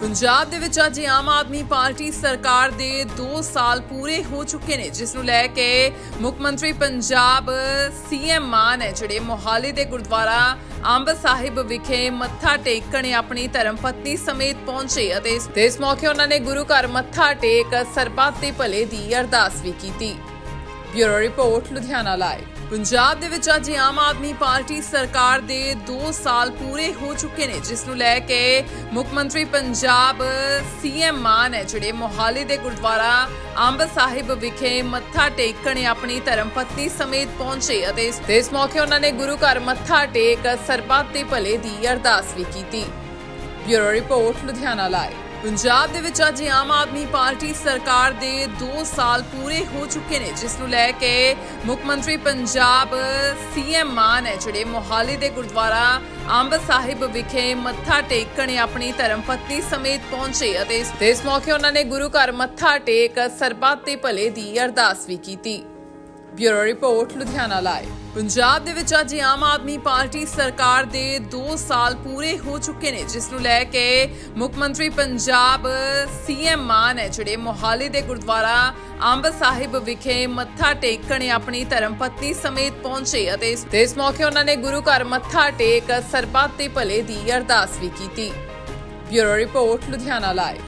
ਪੰਜਾਬ ਦੇ ਵਿੱਚ ਅੱਜ ਆਮ ਆਦਮੀ ਪਾਰਟੀ ਸਰਕਾਰ ਦੇ 2 ਸਾਲ ਪੂਰੇ ਹੋ ਚੁੱਕੇ ਨੇ, ਜਿਸ ਨੂੰ ਲੈ ਕੇ ਮੁੱਖ ਮੰਤਰੀ ਪੰਜਾਬ ਸੀਐਮ ਮਾਨ ਹੈ ਜਿਹੜੇ ਮੋਹਾਲੀ ਦੇ ਗੁਰਦੁਆਰਾ ਅੰਬ ਸਾਹਿਬ ਵਿਖੇ ਮੱਥਾ ਟੇਕਣ ਆਪਣੀ ਧਰਮ ਪਤਨੀ ਸਮੇਤ ਪਹੁੰਚੇ ਅਤੇ ਇਸ- ਮੌਕੇ ਉਹਨਾਂ ਨੇ ਗੁਰੂ ਘਰ ਮੱਥਾ ਟੇਕ ਸਰਬੱਤ ਦੇ ਭਲੇ ਦੀ ਅਰਦਾਸ ਵੀ ਕੀਤੀ। Bureau report, Ludhiana live. Punjab ਦੇ ਵਿੱਚ ਅੱਜ ਆਮ ਆਦਮੀ ਪਾਰਟੀ ਸਰਕਾਰ ਦੇ 2 ਸਾਲ ਪੂਰੇ ਹੋ ਚੁੱਕੇ ਨੇ, ਜਿਸ ਨੂੰ ਲੈ ਕੇ ਮੁੱਖ ਮੰਤਰੀ ਪੰਜਾਬ ਸੀਐਮ ਮਾਨ ਹੈ, ਜਿਹੜੇ ਮੋਹਾਲੀ ਦੇ ਗੁਰਦੁਆਰਾ ਅੰਬ ਸਾਹਿਬ ਵਿਖੇ ਮੱਥਾ ਟੇਕਣ ਆਪਣੀ ਧਰਮ ਪਤਨੀ ਸਮੇਤ ਪਹੁੰਚੇ ਅਤੇ ਇਸ- ਮੌਕੇ ਉਹਨਾਂ ਨੇ ਗੁਰੂ ਘਰ ਮੱਥਾ ਟੇਕ ਸਰਬੱਤ ਦੇ ਭਲੇ ਦੀ ਅਰਦਾਸ ਵੀ ਕੀਤੀ। Bureau report, Ludhiana live. Punjab ਦੇ ਵਿੱਚ ਅੱਜ ਆਮ ਆਦਮੀ ਪਾਰਟੀ ਸਰਕਾਰ ਦੇ 2 ਸਾਲ ਪੂਰੇ ਹੋ ਚੁੱਕੇ ਨੇ, ਜਿਸ ਨੂੰ ਲੈ ਕੇ ਮੁੱਖ ਮੰਤਰੀ ਪੰਜਾਬ ਸੀਐਮ ਮਾਨ ਹੈ, ਜਿਹੜੇ ਮੋਹਾਲੀ ਦੇ ਗੁਰਦੁਆਰਾ ਅੰਬ ਸਾਹਿਬ ਵਿਖੇ ਮੱਥਾ ਟੇਕਣ ਆਪਣੀ ਧਰਮ ਪਤਨੀ ਸਮੇਤ ਪਹੁੰਚੇ ਅਤੇ ਇਸ- ਮੌਕੇ ਉਹਨਾਂ ਨੇ ਗੁਰੂ ਘਰ ਮੱਥਾ ਟੇਕ ਸਰਬੱਤ ਦੇ ਭਲੇ ਦੀ ਅਰਦਾਸ ਵੀ ਕੀਤੀ। Bureau report, Ludhiana live. Punjab ਦੇ ਵਿੱਚ ਅੱਜ ਆਮ ਆਦਮੀ ਪਾਰਟੀ ਸਰਕਾਰ ਦੇ 2 ਸਾਲ ਪੂਰੇ ਹੋ ਚੁੱਕੇ ਨੇ, ਜਿਸ ਨੂੰ ਲੈ ਕੇ ਮੁੱਖ ਮੰਤਰੀ ਪੰਜਾਬ ਸੀਐਮ ਮਾਨ ਹੈ, ਜਿਹੜੇ ਮੋਹਾਲੀ ਦੇ ਗੁਰਦੁਆਰਾ ਅੰਬ ਸਾਹਿਬ ਵਿਖੇ ਮੱਥਾ ਟੇਕਣ ਆਪਣੀ ਧਰਮ ਪਤਨੀ ਸਮੇਤ ਪਹੁੰਚੇ ਅਤੇ ਇਸ- ਮੌਕੇ ਉਹਨਾਂ ਨੇ ਗੁਰੂ ਘਰ ਮੱਥਾ ਟੇਕ ਸਰਬੱਤ ਦੇ ਭਲੇ ਦੀ ਅਰਦਾਸ ਵੀ ਕੀਤੀ। Bureau report, Ludhiana live.